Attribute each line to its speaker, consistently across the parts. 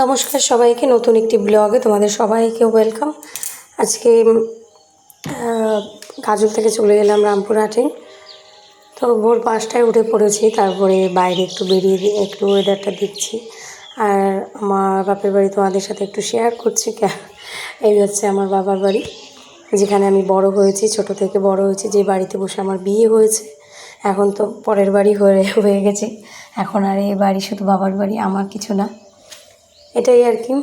Speaker 1: নমস্কার সবাইকে, নতুন একটি ব্লগে তোমাদের সবাইকে ওয়েলকাম আজকে গাজল থেকে চলে এলাম রামপুরহাটে। তো ভোর পাঁচটায় উঠে পড়েছি, তারপরে বাইরে একটু বেরিয়ে একটু ওয়েদারটা দেখছি। আর আমার বাপের বাড়ি তোমাদের সাথে একটু শেয়ার করছি এই হচ্ছে আমার বাবার বাড়ি, যেখানে আমি বড় হয়েছি, ছোট থেকে বড় হয়েছি, যে বাড়িতে বসে আমার বিয়ে হয়েছে। এখন তো পরের বাড়ি হয়ে হয়ে গেছে। এখন আর এই বাড়ি শুধু বাবার বাড়ি, আমার কিছু না। এটাই আর কি।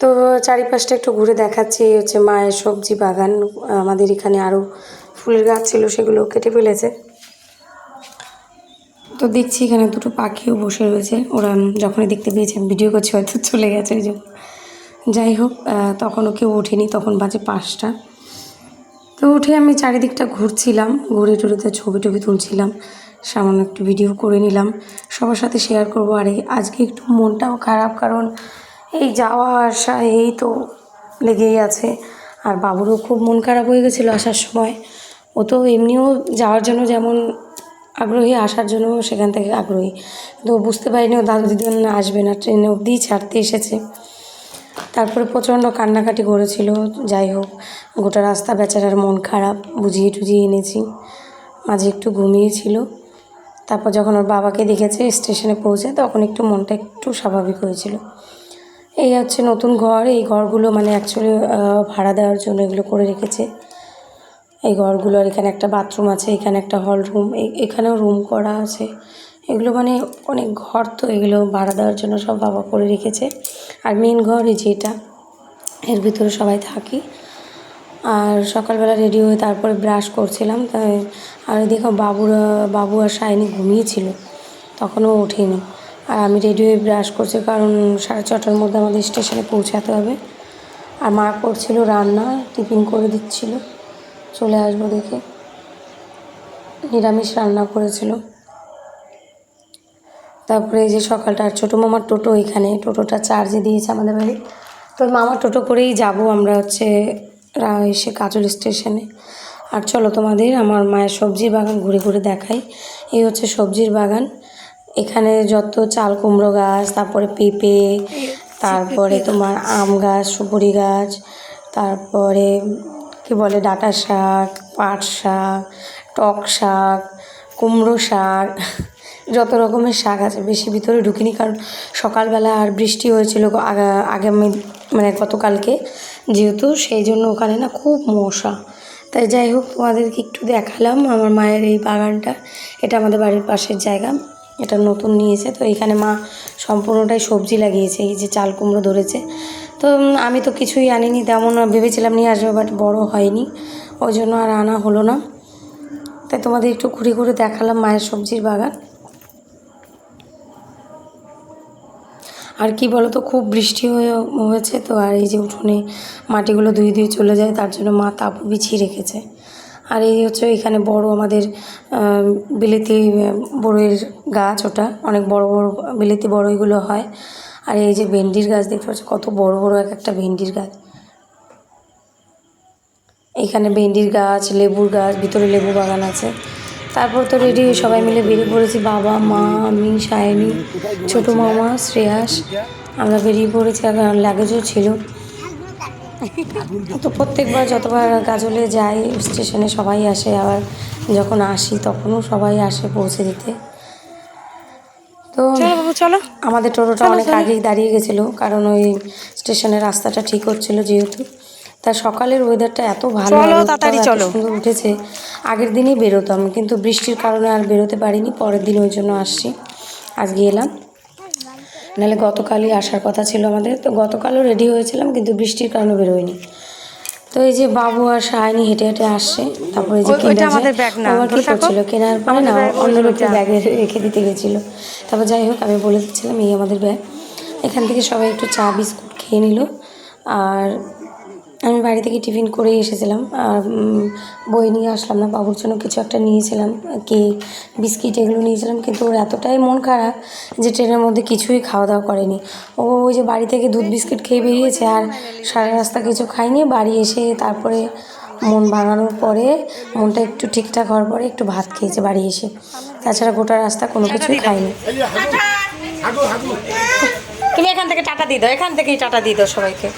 Speaker 1: তো চারিপাশটা একটু ঘুরে দেখাচ্ছি হচ্ছে মায়ের সবজি বাগান। আমাদের এখানে আরও ফুলের গাছ ছিল, সেগুলো কেটে ফেলেছে। তো দেখছি এখানে দুটো পাখিও বসে রয়েছে। ওরা যখনই দেখতে পেয়েছে, ভিডিও করছি, হয়তো চলে গেছে ওই জন্য যাই হোক তখনও কেউ ওঠেনি, তখন বাজে পাঁচটা। তো উঠে আমি চারিদিকটা ঘুরছিলাম, ঘুরে টুরেতে ছবি টবি তুলছিলাম। সামান্য একটু ভিডিও করে নিলাম। সবার সাথে শেয়ার করব। আর আজকে একটু মনটাও খারাপ, কারণ এই যাওয়া আসা এই তো লেগেই আছে। আর বাবুরও খুব মন খারাপ হয়ে গেছিল আসার সময়। ও তো এমনিও যাওয়ার জন্য যেমন আগ্রহী, আসার জন্য সেখান থেকে আগ্রহী। ও বুঝতে পারিনি, ও দাদু দিদিমা আসবে না, ট্রেনে অবধিই ছাড়তে এসেছে। তারপরে প্রচণ্ড কান্নাকাটি করেছিল। যাই হোক, গোটা রাস্তা বেচারার মন খারাপ, বুঝিয়ে টুজিয়ে এনেছি। মাঝে একটু ঘুমিয়েছিল। তারপর যখন ওর বাবাকে দেখেছে স্টেশনে পৌঁছে, তখন একটু মনটা একটু স্বাভাবিক হয়েছিল। এই হচ্ছে নতুন ঘর, এই ঘরগুলো মানে অ্যাকচুয়ালি ভাড়া দেওয়ার জন্য এগুলো করে রেখেছে। এই ঘরগুলো আর এখানে একটা বাথরুম আছে, এখানে একটা হল রুম এখানেও রুম করা আছে। এগুলো মানে অনেক ঘর তো, এগুলো ভাড়া দেওয়ার জন্য সব বাবা করে রেখেছে। আর মেন ঘর এই যেটা এর ভিতরে সবাই থাকি। আর সকালবেলা রেডি হয়ে তারপরে ব্রাশ করছিলাম, তাই আর দেখো বাবুরা, বাবু আর সায়নি ঘুমিয়েছিল, তখনও ওঠেনি। আর আমি রেডি হয়ে ব্রাশ করছি, কারণ সাড়ে ছটার মধ্যে আমাদের স্টেশনে পৌঁছাতে হবে। আর মা করছিল রান্না টিফিন করে দিচ্ছিল, চলে আসব দেখে। নিরামিষ রান্না করেছিল। তারপরে এই যে সকালটা, আর ছোটো মামার টোটো এখানে, টোটোটা চার্জে দিয়েছে আমাদের বাড়ি। তো মামার টোটো করেই যাব আমরা হচ্ছে এসে কাজল স্টেশনে। আর চলো তোমাদের আমার মায়ের সবজির বাগান ঘুরে ঘুরে দেখাই। এই হচ্ছে সবজির বাগান। এখানে যত চাল কুমড়ো গাছ, তারপরে পেঁপে, তারপরে তোমার আম গাছ, সুপুরি গাছ, তারপরে কি বলে, ডাঁটা শাক, পাট শাক, টক শাক, কুমড়ো শাক, যত রকমের শাক আছে। বেশি ভিতরে ঢুকিনি, কারণ সকালবেলা আর বৃষ্টি হয়েছিল আগামী মানে গতকালকে, যেহেতু সেই জন্য ওখানে না খুব মশা। তাই যাই হোক, তোমাদেরকে একটু দেখালাম আমার মায়ের এই বাগানটা। এটা আমাদের বাড়ির পাশের জায়গা, এটা নতুন নিয়েছে। তো এখানে মা সম্পূর্ণটাই সবজি লাগিয়েছে, এই যে চাল কুমড়ো ধরেছে। তো আমি তো কিছুই আনিনি, তেমন ভেবেছিলাম নিয়ে আসবে বাট বড় হয়নি। ওই জন্য আর আনা হলো না। তাই তোমাদের একটু ঘুরে ঘুরে দেখালাম মায়ের সবজির বাগান। আর কি বলো তো খুব বৃষ্টি হয়ে, হয়েছে তো, আর এই যে উঠোনে মাটিগুলো ধুয়ে ধুয়ে চলে যায়, তার জন্য মা তাপ বিছিয়ে রেখেছে। আর এই হচ্ছে এখানে বড় আমাদের বিলেতি বড়ইয়ের গাছ ওটা, অনেক বড় বড় বিলেতি বড়ইগুলো হয়। আর এই যে ভেন্ডির গাছ দেখতে পাচ্ছ, কত বড় বড় এক একটা ভেন্ডির গাছ। এখানে ভেন্ডির গাছ, লেবুর গাছ, ভিতরে লেবু বাগান আছে। তারপর তো রেডি সবাই মিলে বেরিয়ে পড়েছি বাবা মা আমি সায়নী ছোটো মামা শ্রেয়াস। আমরা বেরিয়ে পড়েছি আর লাগেজও ছিল। তো প্রত্যেকবার যতবার গাজলে যাই স্টেশনে সবাই আসে আবার যখন আসি তখনও সবাই আসে পৌঁছে দিতে। তো
Speaker 2: চলো চলো।
Speaker 1: আমাদের টোটোটা অনেক আগেই দাঁড়িয়ে গেছিল কারণ ওই স্টেশনের রাস্তাটা ঠিক হচ্ছিল যেহেতু। তা সকালের ওয়েদারটা এত ভালো
Speaker 2: তাড়াতাড়ি চলো।
Speaker 1: সুন্দর উঠেছে। আগের দিনই বেরোতাম কিন্তু বৃষ্টির কারণে আর বেরোতে পারিনি পরের দিন ওই জন্য আসছি। আজকে এলাম। নাহলে গতকালই আসার কথা ছিল আমাদের তো গতকালও রেডি হয়েছিলাম কিন্তু বৃষ্টির কারণে বেরোয়নি। তো এই যে বাবু আর সায়নি হেঁটে হেঁটে আসছে তারপরে যে
Speaker 2: আমাদের ব্যাগ না,
Speaker 1: আবার কি করছিল কেনার পরে না অন্য লোকের ব্যাগে রেখে দিতে গেছিল। তারপর যাই হোক আমি বলে দিচ্ছিলাম এই আমাদের ব্যাগ এখান থেকে সবাই একটু চা বিস্কুট খেয়ে নিল। আর আমি বাড়ি থেকে টিফিন করেই এসেছিলাম। আর বই নিয়ে আসলাম না বাবুর জন্য কিছু একটা নিয়েছিলাম কেক বিস্কিট এগুলো নিয়েছিলাম কিন্তু ওর এতটাই মন খারাপ যে ট্রেনের মধ্যে কিছুই খাওয়া দাওয়া করেনি। ও ওই যে বাড়ি থেকে দুধ বিস্কিট খেয়ে বেরিয়েছে আর সারা রাস্তা কিছু খাইনি বাড়ি এসে তারপরে মন ভাঙানোর পরে মনটা একটু ঠিকঠাক হওয়ার পরে একটু ভাত খেয়েছে বাড়ি এসে। তাছাড়া গোটা রাস্তা কোনো কিছুই খায়নি। তুমি এখান থেকে টাটা দিয়ে দাও এখান থেকেই টাটা দিয়ে দাও সবাইকে।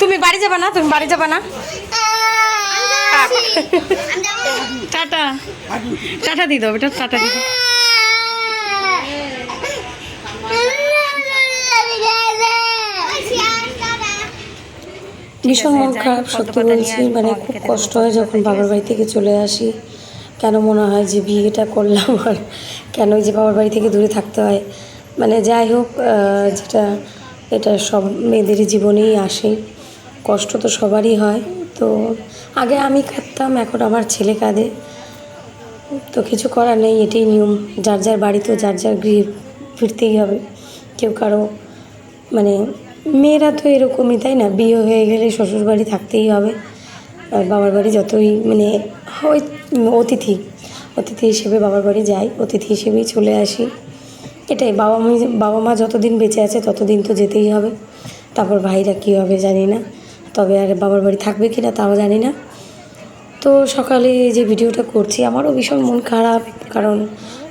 Speaker 1: তুমি বাড়ি যাবা না? তুমি বাড়ি যাবা না? টাটা। টাটা দিয়ে দাও বেটা, টাটা দিয়ে ভীষণ মন খারাপ, সত্যি বলছি মানে খুব কষ্ট হয় যখন বাবার বাড়ি থেকে চলে আসি। কেন মনে হয় যে বিয়েটা করলাম আর কেন যে বাবার বাড়ি থেকে দূরে থাকতে হয়? মানে যাই হোক যেটা, এটা সব মেয়েদেরই জীবনেই আসে। কষ্ট তো সবারই হয়। তো আগে আমি কাঁদতাম, এখন আমার ছেলে কাঁদে। তো কিছু করার নেই, এটাই নিয়ম। যার যার বাড়িতে যার যার গৃহে ফিরতেই হবে। কেউ কারও মানে মেয়েরা তো এরকমই, তাই না? বিয়ে হয়ে গেলে শ্বশুর বাড়ি থাকতেই হবে। আর বাবার বাড়ি যতই মানে হয় অতিথি অতিথি হিসেবে বাবার বাড়ি যাই, অতিথি হিসেবেই চলে আসি। এটাই, বাবা মা বাবা মা যতদিন বেঁচে আছে ততদিন তো যেতেই হবে। তারপর ভাইরা কী হবে জানি না। তবে আর বাবার বাড়ি থাকবে কি না তাও জানি না। তো সকালে যে ভিডিওটা করছি, আমারও ভীষণ মন খারাপ। কারণ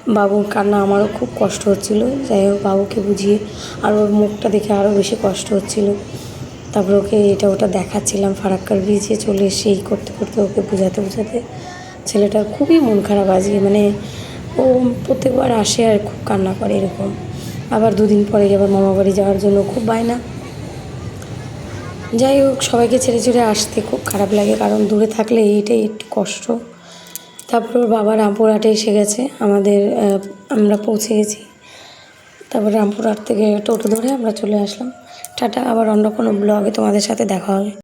Speaker 1: বাবুর কান্না আমারও খুব কষ্ট হচ্ছিল। যাই হোক, বাবুকে বুঝিয়ে আর ওর মুখটা দেখে আরও বেশি কষ্ট হচ্ছিল। তারপর ওকে এটা ওটা দেখাচ্ছিলাম, ফারাক্কার ব্রিজে চলে এসে এই করতে করতে ওকে বোঝাতে বোঝাতে। ছেলেটার খুবই মন খারাপ আজকে মানে ও প্রত্যেকবার আসে আর খুব কান্না করে এরকম। আবার দুদিন পরে আবার মামা বাড়ি যাওয়ার জন্য খুব বায়না। যাই হোক, সবাইকে ছেড়ে ছেড়ে আসতে খুব খারাপ লাগে, কারণ দূরে থাকলে এইটাই একটু কষ্ট। তারপর ওর বাবা রামপুরহাটে এসে গেছে, আমাদের আমরা পৌঁছে গেছি। তারপর রামপুরহাট থেকে টোটো ধরে আমরা চলে আসলাম। টাটা, আবার অন্য কোনো ব্লগে তোমাদের সাথে দেখা হবে।